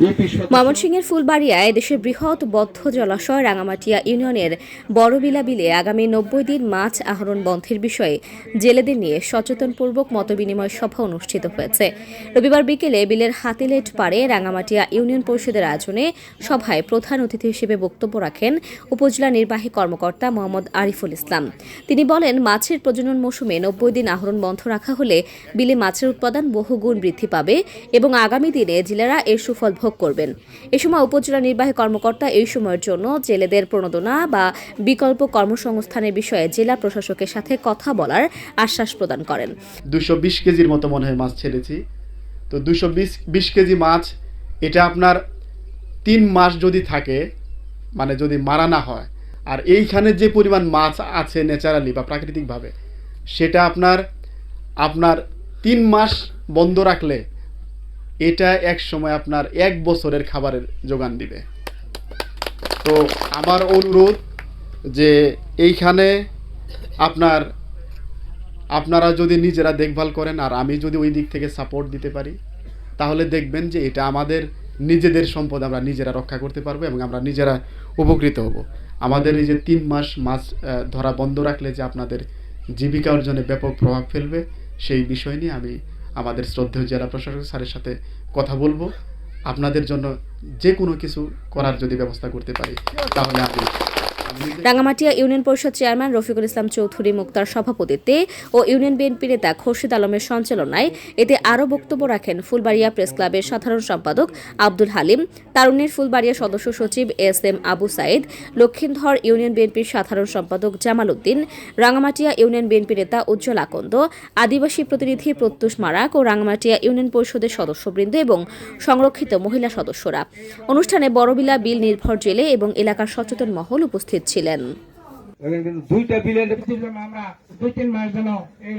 ময়মনসিংহের ফুলবাড়িয়ায় দেশের বৃহৎ বদ্ধ জলাশয় রাঙামাটিয়া ইউনিয়নের বড়বিলা বিলে আগামী নব্বই দিন মাছ আহরণ বন্ধের বিষয়ে জেলেদের নিয়ে সচেতনপূর্বক মতবিনিময় সভা অনুষ্ঠিত হয়েছে। রবিবার বিকেলে বিলের হাতিলেট পাড়ে রাঙামাটিয়া ইউনিয়ন পরিষদের আয়োজনে সভায় প্রধান অতিথি হিসেবে বক্তব্য রাখেন উপজেলা নির্বাহী কর্মকর্তা মোহাম্মদ আরিফুল ইসলাম। তিনি বলেন, মাছের প্রজনন মৌসুমে নব্বই দিন আহরণ বন্ধ রাখা হলে বিলে মাছের উৎপাদন বহুগুণ বৃদ্ধি পাবে এবং আগামী দিনে জেলেরা এর সুফল ভোগ করবেন। এ সময় উপজেলা নির্বাহী কর্মকর্তা এই সময়ের জন্য জেলেদের প্রণোদনা বা বিকল্প কর্মসংস্থানের বিষয়ে জেলা প্রশাসকের সাথে কথা বলার আশ্বাস প্রদান করেন। দুশো বিশ কেজির মতো মনে হয় মাছ ছেড়েছি তো দুশো বিশ বিশ কেজি মাছ, এটা আপনার তিন মাস যদি থাকে মানে যদি মারা না হয়, আর এইখানে যে পরিমাণ মাছ আছে ন্যাচারালি বা প্রাকৃতিকভাবে, সেটা আপনার আপনার তিন মাস বন্ধ রাখলে এটা এক সময় আপনার এক বছরের খাবারের যোগান দিবে। তো আমার অনুরোধ যে এইখানে আপনার, আপনারা যদি নিজেরা দেখভাল করেন আর আমি যদি ওই দিক থেকে সাপোর্ট দিতে পারি, তাহলে দেখবেন যে এটা আমাদের নিজেদের সম্পদ, আমরা নিজেরা রক্ষা করতে পারব এবং আমরা নিজেরা উপকৃত হব। আমাদের এই যে তিন মাস মাছ ধরা বন্ধ রাখলে যে আপনাদের জীবিকা অর্জনে ব্যাপক প্রভাব ফেলবে, সেই বিষয় নিয়ে আমি আমাদের শ্রদ্ধেয় জেলা প্রশাসক স্যারের সাথে কথা বলব। আপনাদের জন্য যে কোনো কিছু করার যদি ব্যবস্থা করতে পারি, তাহলে আমি রাঙামাটিয়া ইউনিয়ন পরিষদ চেয়ারম্যান রফিকুল ইসলাম চৌধুরী মুক্তার সভাপতিত্বে ও ইউনিয়ন বিএনপি নেতা খোরশিদ আলমের সঞ্চালনায় এতে আরও বক্তব্য রাখেন ফুলবাড়িয়া প্রেস ক্লাবের সাধারণ সম্পাদক আব্দুল হালিম, তারুণ্যের ফুলবাড়িয়া সদস্য সচিব S M Abu Sayeed Lakshindhar union বিএনপির সাধারণ সম্পাদক জামাল উদ্দিন, রাঙামাটিয়া ইউনিয়ন বিএনপি নেতা উজ্জ্বল আকন্দ, আদিবাসী প্রতিনিধি প্রত্যুষ মারাক ও রাঙামাটিয়া ইউনিয়ন পরিষদের সদস্যবৃন্দ এবং সংরক্ষিত মহিলা সদস্যরা। অনুষ্ঠানে বড়বিলা বিল নির্ভর জেলে এবং এলাকার সচেতন মহল উপস্থিত। ছিলেন। এখানে কিন্তু দুইটা বিলের আমরা দুই তিন মাস যেন এই